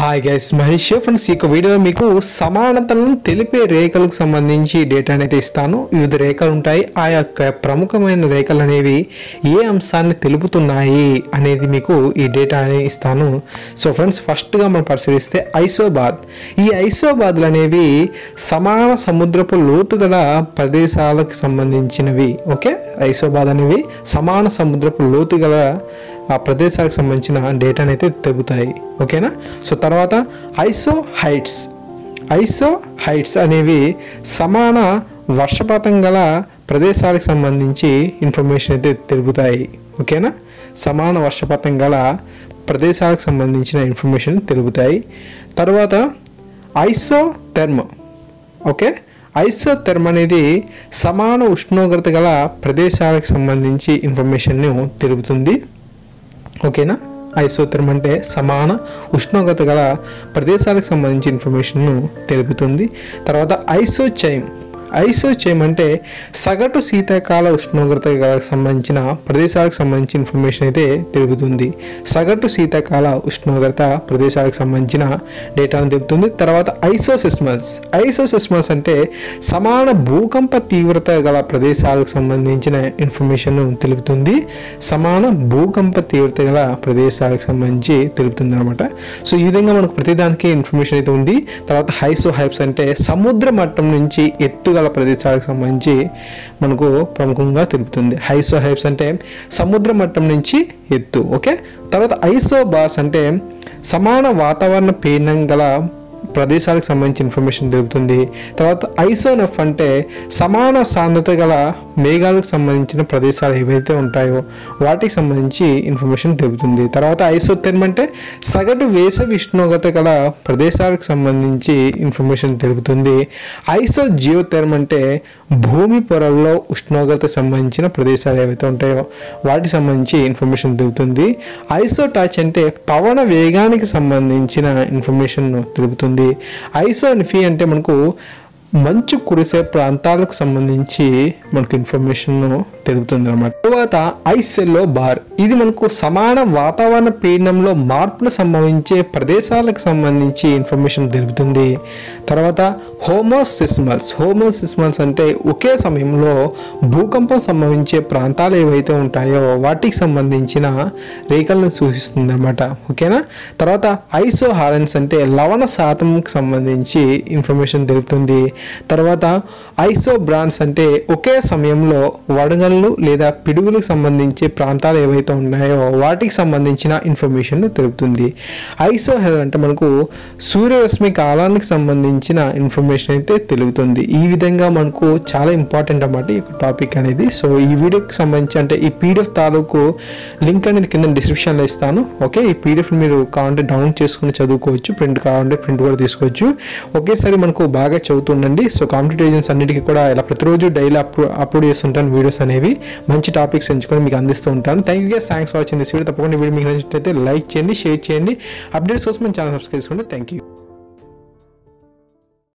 Hi guys Mahesh friends ఈ యొక్క వీడియోలో మీకు సమానతలను తెలిపే రేఖలకు సంబంధించి డేటా అనేది ఇస్తాను. వివిధ రేఖలు ఉంటాయి. ఆ యొక్క ప్రముఖమైన రేఖలు అనేవి ఏ అంశాన్ని తెలుపుతున్నాయి అనేది మీకు ఈ డేటా అనేది ఇస్తాను. సో ఫ్రెండ్స్ ఫస్ట్గా మనం పరిశీలిస్తే ఐసోబాద్. ఈ ఐసోబాద్లు అనేవి సమాన సముద్రపు లోతు గల ప్రదేశాలకు సంబంధించినవి. ఓకే ఐసోబాద్ అనేవి సమాన సముద్రపు లోతు గల ఆ ప్రదేశాలకు సంబంధించిన డేటాని అయితే తెగుతాయి. ఓకేనా? సో తర్వాత ఐసో హైట్స్ ఐసో హైట్స్ అనేవి సమాన వర్షపాతం గల ప్రదేశాలకు సంబంధించి ఇన్ఫర్మేషన్ అయితే తెలుపుతాయి ఓకేనా? సమాన వర్షపాతం గల ప్రదేశాలకు సంబంధించిన ఇన్ఫర్మేషన్ తెలుపుతాయి తర్వాత ఐసో థెర్మ్ ఓకే? ఐసో థెర్మ్ అనేది సమాన ఉష్ణోగ్రత గల ప్రదేశాలకు సంబంధించి ఇన్ఫర్మేషన్ను తెలుపుతుంది. ఓకేనా? ఐసోథర్మ్ అంటే సమాన ఉష్ణోగ్రత గల ప్రదేశాలకు సంబంధించి ఇన్ఫర్మేషన్ను తెలుపుతుంది. తర్వాత ఐసోచైమ్. ఐసో చేయమంటే సగటు శీతాకాల ఉష్ణోగ్రత గల సంబంధించిన ప్రదేశాలకు సంబంధించి ఇన్ఫర్మేషన్ అయితే తెలుపుతుంది. సగటు శీతాకాల ఉష్ణోగ్రత ప్రదేశాలకు సంబంధించిన డేటాను తెలుపుతుంది. తర్వాత ఐసోసిస్మల్స్ ఐసోసిస్మల్స్ అంటే సమాన భూకంప తీవ్రత గల ప్రదేశాలకు సంబంధించిన ఇన్ఫర్మేషన్ తెలుపుతుంది. సమాన భూకంప తీవ్రత గల ప్రదేశాలకు సంబంధించి తెలుపుతుంది అనమాట సో ఈ విధంగా మనకు ప్రతిదానికి ఇన్ఫర్మేషన్ అయితే ఉంది. తర్వాత హైసో హైప్స్ అంటే సముద్ర మట్టం నుంచి ఎత్తుగా గల ప్రదేశాలకు సంబంధించి మనకు ప్రముఖంగా తెలుపుతుంది. హైసో హైప్స్ అంటే సముద్ర మట్టం నుంచి ఎత్తు ఓకే? తర్వాత ఐసో బార్స్ అంటే సమాన వాతావరణ పీడనం గల ప్రదేశాలకు సంబంధించి ఇన్ఫర్మేషన్ దొరుకుతుంది. తర్వాత ఐసోనఫ్ అంటే సమాన సాంద్రత గల మేఘాలకు సంబంధించిన ప్రదేశాలు ఏవైతే ఉంటాయో వాటికి సంబంధించి ఇన్ఫర్మేషన్ దొరుకుతుంది. తర్వాత ఐసోథెర్మ్ అంటే సగటు వేసవి ఉష్ణోగ్రత గల ప్రదేశాలకు సంబంధించి ఇన్ఫర్మేషన్ తెలుపుతుంది ఐసో జియోథెర్మ్ అంటే భూమి పొరల్లో ఉష్ణోగ్రత సంబంధించిన ప్రదేశాలు ఏవైతే ఉంటాయో వాటికి సంబంధించి ఇన్ఫర్మేషన్ దొరుకుతుంది. ఐసో టచ్ అంటే పవన వేగానికి సంబంధించిన ఇన్ఫర్మేషన్ తెలుపుతుంది ఐసోనిఫీ అంటే మనకు మంచు కురిసే ప్రాంతాలకు సంబంధించి మనకు ఇన్ఫర్మేషన్ తెలుపుతుంది అనమాట తర్వాత ఐసెల్లో బార్. ఇది మనకు సమాన వాతావరణ పీడనంలో మార్పులు సంభవించే ప్రదేశాలకు సంబంధించి ఇన్ఫర్మేషన్ తెలుపుతుంది. తర్వాత హోమోసిస్మల్స్. హోమోసిస్మల్స్ అంటే ఒకే సమయంలో భూకంపం సంభవించే ప్రాంతాలు ఏవైతే ఉంటాయో వాటికి సంబంధించిన రేఖలను సూచిస్తుంది అనమాట ఓకేనా? తర్వాత ఐసో హారెన్స్ అంటే లవణ శాతంకి సంబంధించి ఇన్ఫర్మేషన్ తెలుపుతుంది. తర్వాత ఐసో బ్రాండ్స్ అంటే ఒకే సమయంలో వడగళ్ళు లేదా పిడుగులకు సంబంధించి ప్రాంతాలు ఏవైతే ఉన్నాయో వాటికి సంబంధించిన ఇన్ఫర్మేషన్ తెలుపుతుంది. ఐసో హెల్ అంటే మనకు సూర్యరశ్మి కాలానికి సంబంధించిన ఇన్ఫర్మేషన్ అయితే తెలుగుతుంది. ఈ విధంగా మనకు చాలా ఇంపార్టెంట్ అన్నమాట ఈ టాపిక్ అనేది. సో ఈ వీడియోకి సంబంధించి అంటే ఈ పీడిఎఫ్ తాలూకు లింక్ అనేది కింద డిస్క్రిప్షన్లో ఇస్తాను. ఓకే ఈ పీడిఎఫ్ మీరు కావాలంటే డౌన్లోడ్ చేసుకుని చదువుకోవచ్చు. ప్రింట్ కావాలంటే ప్రింట్ కూడా తీసుకోవచ్చు. ఒకేసారి మనకు బాగా చదువుతుండండి. సో కాంపిటేటివ్ ఏజెన్స్ అన్నిటికీ కూడా ఇలా ప్రతిరోజు డైలీ అప్లో అప్లోడ్ చేస్తుంటాను వీడియోస్ అనేవి. మంచి టాపిక్స్ ఎంచుకొని మీకు అందిస్తూ ఉంటాను. Thank you thanks for watching this video తప్పకుండా వీడియో మీకు నచ్చినట్లయితే లైక్ చేయండి షేర్ చేయండి. అప్డేట్స్ కోసం మన ఛానల్ సబ్స్క్రైబ్ చేసుకోండి. Thank you